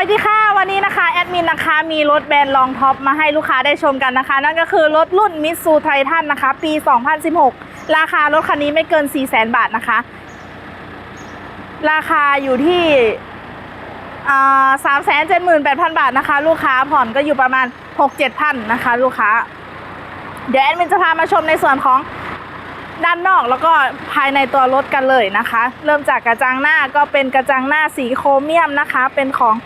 วัสดีค่ะ วันนี้นะคะแอดมินนะคะมีรถแบรนด์ลองท็อปมาให้ลูกค้าได้ชมกันนะคะ นั่นก็คือรถรุ่นมิตซูไททันนะคะ ปี 2016 ราคารถคันนี้ไม่เกิน 4 0 0 0 0 0 บาทนะคะ ราคาอยู่ที่สามแสนเจ็ดหมื่นแปดพันบาทนะคะ ลูกค้าผ่อนก็อยู่ประมาณหกเจ็ดพันนะคะ ลูกค้า เดี๋ยวแอดมินจะพามาชมในส่วนของด้านนอกแล้วก็ภายในตัวรถกันเลยนะคะ เริ่มจากกระจังหน้าก็เป็นกระจังหน้าสีโครเมียมนะคะ เป็นของ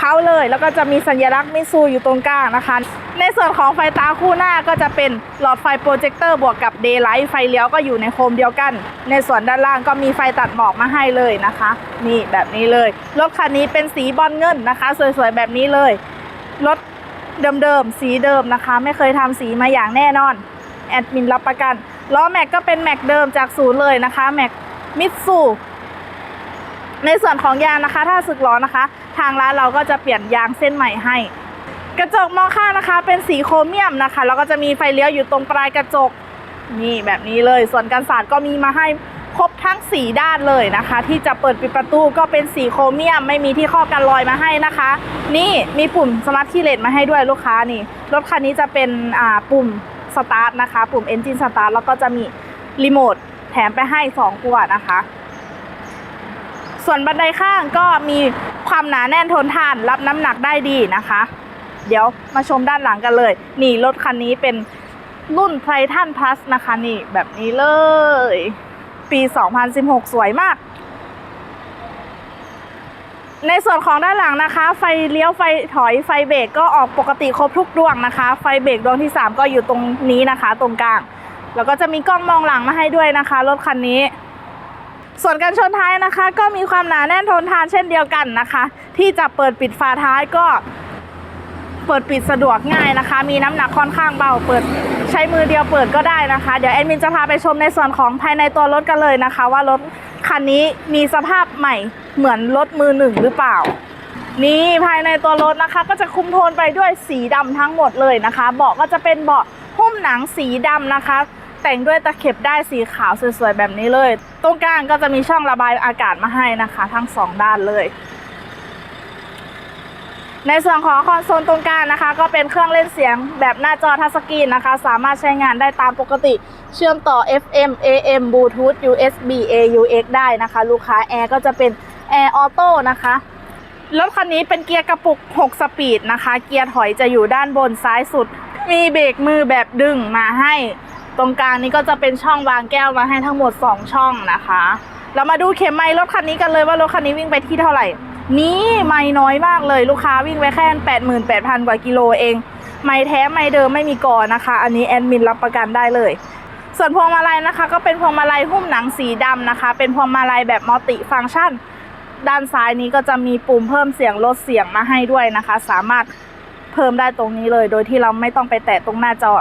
เขาเลย แล้วก็จะมีสัญลักษณ์มิซูอยู่ตรงกลางนะคะ ในส่วนของไฟตาคู่หน้าก็จะเป็นหลอดไฟโปรเจคเตอร์บวกกับเดย์ไลท์ไฟเลี้ยวก็อยู่ในโคมเดียวกัน ในส่วนด้านล่างก็มีไฟตัดหมอกมาให้เลยนะคะ นี่แบบนี้เลย รถคันนี้เป็นสีบอลเงินนะคะ สวยๆแบบนี้เลย รถเดิมๆสีเดิมนะคะ ไม่เคยทำสีมาอย่างแน่นอนแอดมินรับประกันล้อแม็กก็เป็นแม็กเดิมจากศูนย์เลยนะคะแม็กมิตซู ในส่วนของยางนะคะ ถ้าสึกล้อนะคะ ทางร้านเราก็จะเปลี่ยนยางเส้นใหม่ให้ กระจกมองข้างนะคะ เป็นสีโครเมียมนะคะแล้วก็จะมีไฟเลี้ยวอยู่ตรงปลายกระจกนี่แบบนี้เลย ส่วนกันศาสตร์ก็มีมาให้ครบทั้งสีด้านเลยนะคะ ที่จะเปิดปิดประตูก็เป็นสีโครเมียม ไม่มีที่ครอบกันรอยมาให้นะคะ นี่มีปุ่มสมาร์ทคีย์เลสมาให้ด้วยลูกค้านี่รถคันนี้จะเป็นอ่าปุ่มสตาร์ทนะคะ ปุ่ม Engine Start แล้วก็จะมีรีโมทแถมไปให้ 2 ตัวนะคะ ส่วนบันไดข้างก็มีความหนาแน่นทนทานรับน้ำหนักได้ดีนะคะ เดี๋ยวมาชมด้านหลังกันเลย นี่รถคันนี้เป็นรุ่นไททันพลัสนะคะนี่แบบนี้เลย ปี 2016 สวยมาก ในส่วนของด้านหลังนะคะ ไฟเลี้ยวไฟถอยไฟเบรกก็ออกปกติครบทุกดวงนะคะ ไฟเบรกดวงที่ 3 ก็อยู่ตรงนี้นะคะ ตรงกลาง แล้วก็จะมีกล้องมองหลังมาให้ด้วยนะคะ รถคันนี้ ส่วนการชนท้ายนะคะ ก็มีความหนาแน่นทนทานเช่นเดียวกันนะคะ ที่จะเปิดปิดฝาท้ายก็เปิดปิดสะดวกง่ายนะคะ มีน้ำหนักค่อนข้างเบาเปิดใช้มือเดียวเปิดก็ได้นะคะ เดี๋ยวแอดมินจะพาไปชมในส่วนของภายในตัวรถกันเลยนะคะ ว่ารถคันนี้มีสภาพใหม่เหมือนรถมือหนึ่งหรือเปล่า นี่ภายในตัวรถนะคะ ก็จะคุมโทนไปด้วยสีดำทั้งหมดเลยนะคะ เบาะก็จะเป็นเบาะหุ้มหนังสีดำนะคะ แต่งด้วยตะเข็บได้สีขาวสวยๆแบบนี้เลย ตรงกลางก็จะมีช่องระบายอากาศมาให้นะคะ ทั้งสองด้านเลย ในส่วนของคอนโซลตรงกลางนะคะ ก็เป็นเครื่องเล่นเสียงแบบหน้าจอทัชสกรีนนะคะ สามารถใช้งานได้ตามปกติ เชื่อมต่อ FM AM Bluetooth USB AUX ได้นะคะ ลูกค้าแอร์ก็จะเป็นแอร์ออโต้นะคะรถคันนี้เป็นเกียร์กระปุก 6 สปีดนะคะ เกียร์ถอยจะอยู่ด้านบนซ้ายสุด มีเบรกมือแบบดึงมาให้ ตรงกลางนี้ก็จะเป็นช่องวางแก้วมาให้ทั้งหมด 2 ช่องนะคะ เรามาดูเข็มไมล์รถคันนี้กันเลยว่ารถคันนี้วิ่งไปที่เท่าไหร่ นี่ไม่น้อยมากเลยลูกค้าวิ่งไปแค่แปดหมื่นแปดพันกว่ากิโลเอง ไม่แท้ไม่เดิมไม่มีก่อนะคะ อันนี้แอดมินรับประกันได้เลย ส่วนพวงมาลัยนะคะ ก็เป็นพวงมาลัยหุ้มหนังสีดำนะคะ เป็นพวงมาลัยแบบมัลติฟังก์ชัน ด้านซ้ายนี้ก็จะมีปุ่มเพิ่มเสียงลดเสียงมาให้ด้วยนะคะ สามารถเพิ่มได้ตรงนี้เลย โดยที่เราไม่ต้องไปแตะตรงหน้าจอ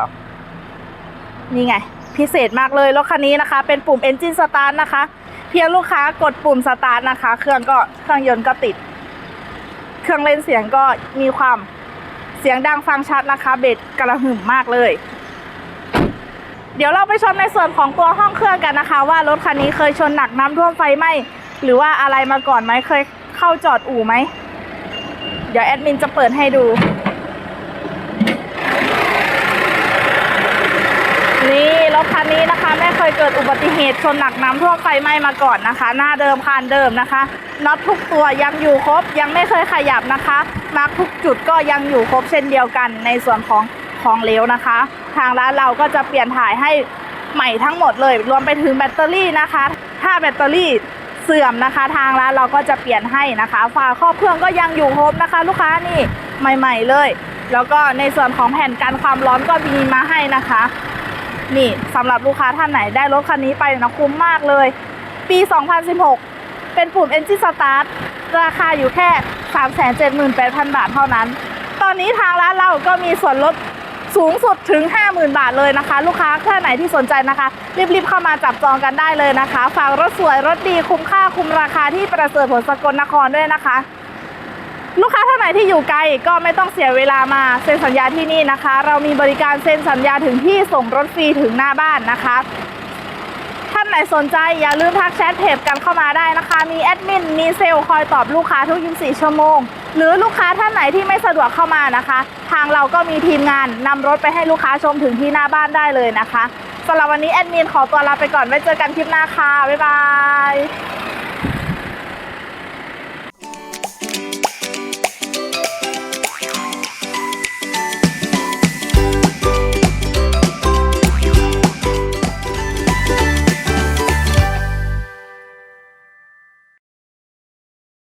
นี่ไง พิเศษมากเลยรถคันนี้นะคะ เป็นปุ่ม Engine Start นะคะ เพียงลูกค้ากดปุ่ม Start นะคะ เครื่องก็เครื่องยนต์ก็ติด เครื่องเล่นเสียงก็มีความเสียงดังฟังชัดนะคะ เบสกระหึ่มมากเลย เดี๋ยวเราไปชมในส่วนของตัวห้องเครื่องกันนะคะ ว่ารถคันนี้เคยชนหนักน้ำท่วมไฟไหมหรือว่าอะไรมาก่อนไหมเคยเข้าจอดอู่ไหมเดี๋ยวแอดมินจะเปิดให้ดู นี่ร ถคันนี้นะคะไม่เคยเกิดอุบัติเหตุชนหนักน้ำท่วมไฟไหม้มาก่อนนะคะ หน้าเดิมคานเดิมนะคะน็อตทุกตัวยังอยู่ครบ ยังไม่เคยขยับนะคะ มาร์กทุกจุดก็ยังอยู่ครบเช่นเดียวกันในส่วนของของเหลวนะคะ ทางร้านเราก็จะเปลี่ยนถ่ายให้ใหม่ทั้งหมดเลย รวมไปถึงแบตเตอรี่นะคะ ถ้าแบตเตอรี่เสื่อมนะคะ ทางร้านเราก็จะเปลี่ยนให้นะคะฝาครอบเครื่องก็ยังอยู่ครบนะคะ ลูกค้านี่ใหม่ ๆเลย แล้วก็ในส่วนของแผ่นกันความร้อนก็มีมาให้นะคะ นี่สำหรับลูกค้าท่านไหนได้รถคันนี้ไปนะคุ้มมากเลย ปี 2016 เป็นปุ่ม Engine Start ราคาอยู่แค่ 378,000 บาทเท่านั้น ตอนนี้ทางร้านเราก็มีส่วนลดสูงสุดถึง 50,000 บาทเลยนะคะ ลูกค้าท่านไหนที่สนใจนะคะ รีบๆเข้ามาจับจองกันได้เลยนะคะฝากรถสวยรถดีคุ้มค่าคุ้มราคาที่ประเสริฐผลสกลนครด้วยนะคะ ลูกค้าท่านไหนที่อยู่ไกลก็ไม่ต้องเสียเวลามาเซ็นสัญญาที่นี่นะคะ เรามีบริการเซ็นสัญญาถึงที่ส่งรถฟรีถึงหน้าบ้านนะคะ ท่านไหนสนใจอย่าลืมทักแชทเพจกันเข้ามาได้นะคะ มีแอดมินมีเซลล์คอยตอบลูกค้าทุก 24 ชั่วโมง หรือลูกค้าท่านไหนที่ไม่สะดวกเข้ามานะคะ ทางเราก็มีทีมงานนำรถไปให้ลูกค้าชมถึงที่หน้าบ้านได้เลยนะคะสำหรับวันนี้แอดมินขอตัวลาไปก่อนไว้เจอกันคลิปหน้าค่ะบ๊ายบาย